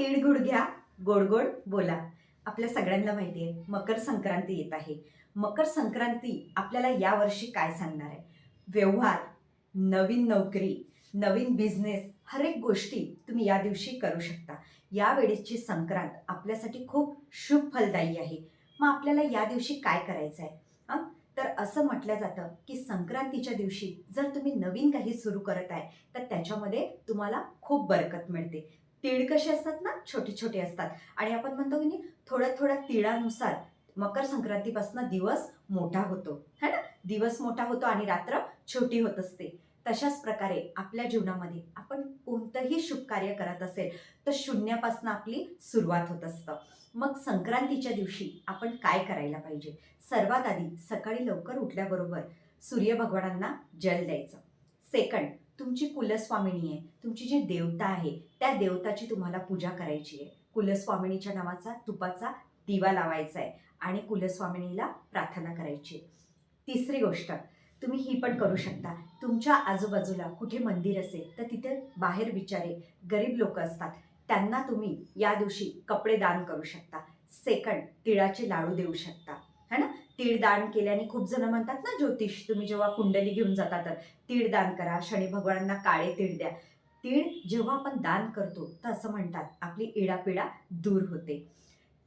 तिळगुळ घ्या गोड गोड बोला. आपल्या सगळ्यांना माहिती आहे मकर संक्रांती येत आहे. मकर संक्रांती आपल्याला यावर्षी काय सांगणार आहे? व्यवहार नवीन नोकरी नवीन बिझनेस हर एक गोष्टी तुम्ही या दिवशी करू शकता. यावेळेसची संक्रांत आपल्यासाठी खूप शुभ फलदायी आहे. मग आपल्याला या दिवशी काय करायचं आहे हां तर असं म्हटलं जातं की संक्रांतीच्या दिवशी जर तुम्ही नवीन काही सुरू करत आहे तर त्याच्यामध्ये तुम्हाला खूप बरकत मिळते. तीळ कसे असतात ना छोटे छोटे असतात. आणि आपण म्हणतो की नाही थोड्या थोड्या तिळानुसार मकर संक्रांतीपासून दिवस मोठा होतो. है ना? दिवस मोठा होतो आणि रात्र छोटी होत असते. तशाच प्रकारे आपल्या जीवनामध्ये आपण कोणतंही शुभ कार्य करत असेल तर शून्यापासून आपली सुरुवात होत असतं. मग संक्रांतीच्या दिवशी आपण काय करायला पाहिजे? सर्वात आधी सकाळी लवकर उठल्याबरोबर सूर्य भगवानांना जल द्यायचं. सेकंड तुमची कुलस्वामिनी आहे. तुमची जी देवता आहे त्या देवताची तुम्हाला पूजा करायची आहे. कुलस्वामिनीच्या नावाचा तुपाचा दिवा लावायचा आहे आणि कुलस्वामिनीला प्रार्थना करायची आहे. तिसरी गोष्ट तुम्ही ही पण करू शकता. तुमच्या आजूबाजूला कुठे मंदिर असेल तर तिथे बाहेर बिचारे गरीब लोक असतात. त्यांना तुम्ही या दिवशी कपडे दान करू शकता. सेकंड तिळाचे लाडू देऊ शकता. तीळ दान केल्याने खूप जण म्हणतात ना ज्योतिष तुम्ही जेव्हा कुंडली घेऊन जाता तर तीळ दान करा शनी भगवानांना काळे तीळ द्या. तीळ जेव्हा आपण दान करतो तर असं म्हणतात आपली इडापिडा दूर होते.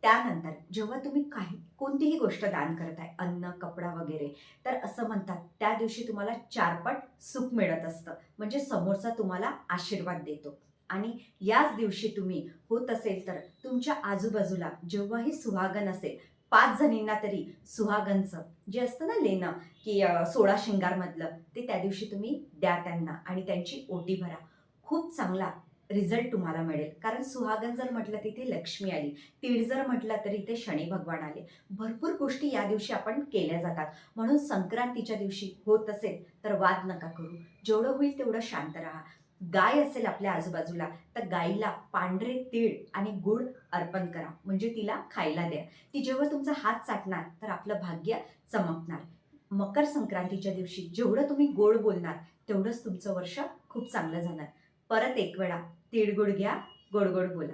त्यानंतर जेव्हा तुम्ही काही कोणतीही गोष्ट दान करत आहे अन्न कपडा वगैरे तर असं म्हणतात त्या दिवशी तुम्हाला चारपट सुख मिळत असतं. म्हणजे समोरचा तुम्हाला आशीर्वाद देतो. आणि याच दिवशी तुम्ही होत असेल तर तुमच्या आजूबाजूला जेव्हाही सुहागन असेल पाच जणींना तरी सुहागनचं जे असतं ना लेणं की सोळा शिंगारमधलं ते त्या दिवशी तुम्ही द्या त्यांना आणि त्यांची ओटी भरा. खूप चांगला रिझल्ट तुम्हाला मिळेल. कारण सुहागन जर म्हटलं तिथे लक्ष्मी आली तीळ जर म्हटलं तरी इथे शनी भगवान आले. भरपूर गोष्टी या दिवशी आपण केल्या जातात. म्हणून संक्रांतीच्या दिवशी होत असेल तर वाद नका करू. जेवढं होईल तेवढं शांत राहा. गाय असेल आपल्या आजूबाजूला तर गाईला पांढरे तीळ आणि गुळ अर्पण करा. म्हणजे तिला खायला द्या. ती जेव्हा तुमचा हात चाटणार तर आपलं भाग्य चमकणार. मकर संक्रांतीच्या दिवशी जेवढं तुम्ही गोड बोलणार तेवढंच तुमचं वर्ष खूप चांगलं जाणार. परत एक वेळा तिळगुळ घ्या गोड गोड बोला.